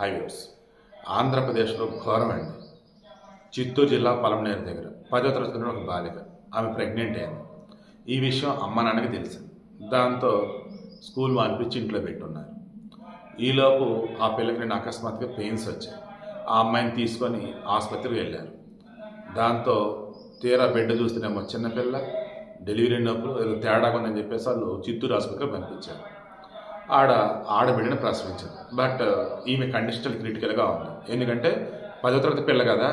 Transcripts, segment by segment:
Highways. ఆంధ్రప్రదేశ్లో ఘోరమైంది చిత్తూరు జిల్లా పలమనేరు దగ్గర పదో తరగతి ఒక బాలిక. ఆమె ప్రెగ్నెంట్ అయింది. ఈ విషయం అమ్మ నాన్నకి తెలిసింది దాంతో స్కూల్ మానిపించి ఇంట్లో పెట్టున్నారు. ఈలోపు ఆ పిల్లకి నేను అకస్మాత్తుగా పెయిన్స్ వచ్చాయి. ఆ అమ్మాయిని తీసుకొని ఆసుపత్రికి వెళ్ళారు. దాంతో తీరా బిడ్డ చూస్తేనేమో చిన్నపిల్ల డెలివరీ నొప్పులు ఏదో తేడా ఉందని చెప్పేసి వాళ్ళు చిత్తూరు ఆసుపత్రికి పంపించారు. ఆడ ఆడబిడ్డని ప్రసవించింది. బట్ uh, ఈమె కండిషన్ క్రిటికల్గా ఉంది. ఎందుకంటే పదో తరగతి పిల్ల కదా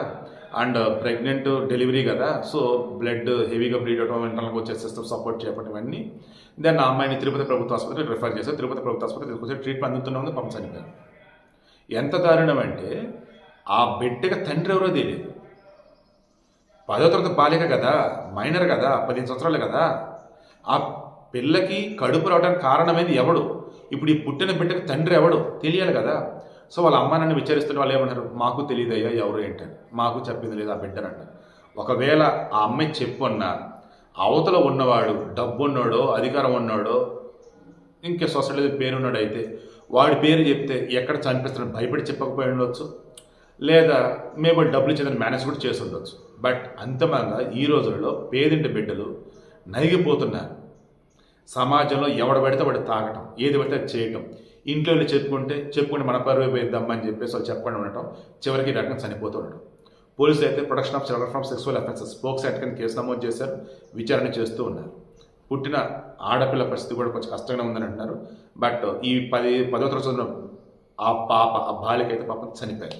అండ్ ప్రెగ్నెంట్ డెలివరీ కదా సో బ్లడ్ హెవీగా బ్లీడ్ అవడం ఇంటర్నల్గా వచ్చే సిస్టమ్ సపోర్ట్ చేయడం ఇవన్నీ. దెన్ ఆ అమ్మాయిని తిరుపతి ప్రభుత్వ ఆసుపత్రికి రిఫర్ చేశారు. తిరుపతి ప్రభుత్వ ఆసుపత్రి తీసుకొచ్చి ట్రీట్మెంట్ అందుతున్న ఉంది పంప ఎంత దారుణం అంటే ఆ బిడ్డకి తండ్రి ఎవరో తెలియదు. పదో తరగతి బాలిక కదా మైనర్ కదా పదిహేను సంవత్సరాలు కదా ఆ పిల్లకి కడుపు రావడానికి కారణమైంది ఎవడు? ఇప్పుడు ఈ పుట్టిన బిడ్డకి తండ్రి ఎవడు? తెలియాలి కదా. సో వాళ్ళ అమ్మ నన్ను విచారిస్తున్న వాళ్ళు ఏమన్నారు? మాకు తెలియదయ్యా ఎవరు? ఏంటని మాకు చెప్పింది లేదు ఆ బిడ్డనంట ఒకవేళ ఆ అమ్మాయి చెప్పున్నా అవతల ఉన్నవాడు డబ్బు ఉన్నాడో అధికారం ఉన్నాడో ఇంకే సొసైటీ పేరున్నాడు అయితే వాడి పేరు చెప్తే ఎక్కడ చనిపిస్తాడని భయపడి చెప్పకపోయి ఉండొచ్చు. లేదా మేము డబ్బులు ఇచ్చేదని మేనేజ్ కూడా చేసి ఉండొచ్చు. బట్ అంతిమంగా ఈ రోజుల్లో పేదింటి బిడ్డలు నలిగిపోతున్నారు. సమాజంలో ఎవడ పడితే వాడు తాగటం ఏది పడితే అది చేయటం. ఇంట్లో వెళ్ళి చెప్పుకుంటే చెప్పుకుంటే మన పరువు పోయిద్దామా అని చెప్పేసి వాళ్ళు చెప్పకుండా ఉండటం చివరికి రకంగా చనిపోతూ ఉండటం. పోలీసులు అయితే protection of children from sexual offences POCSO act కింద కేసు నమోదు చేశారు విచారణ చేస్తూ ఉన్నారు. పుట్టిన ఆడపిల్ల పరిస్థితి కూడా కొంచెం కష్టంగా ఉందని అంటున్నారు. బట్ ఈ పది పదో తరగతి ఆ పాప ఆ బాలిక అయితే పాపం చనిపోయారు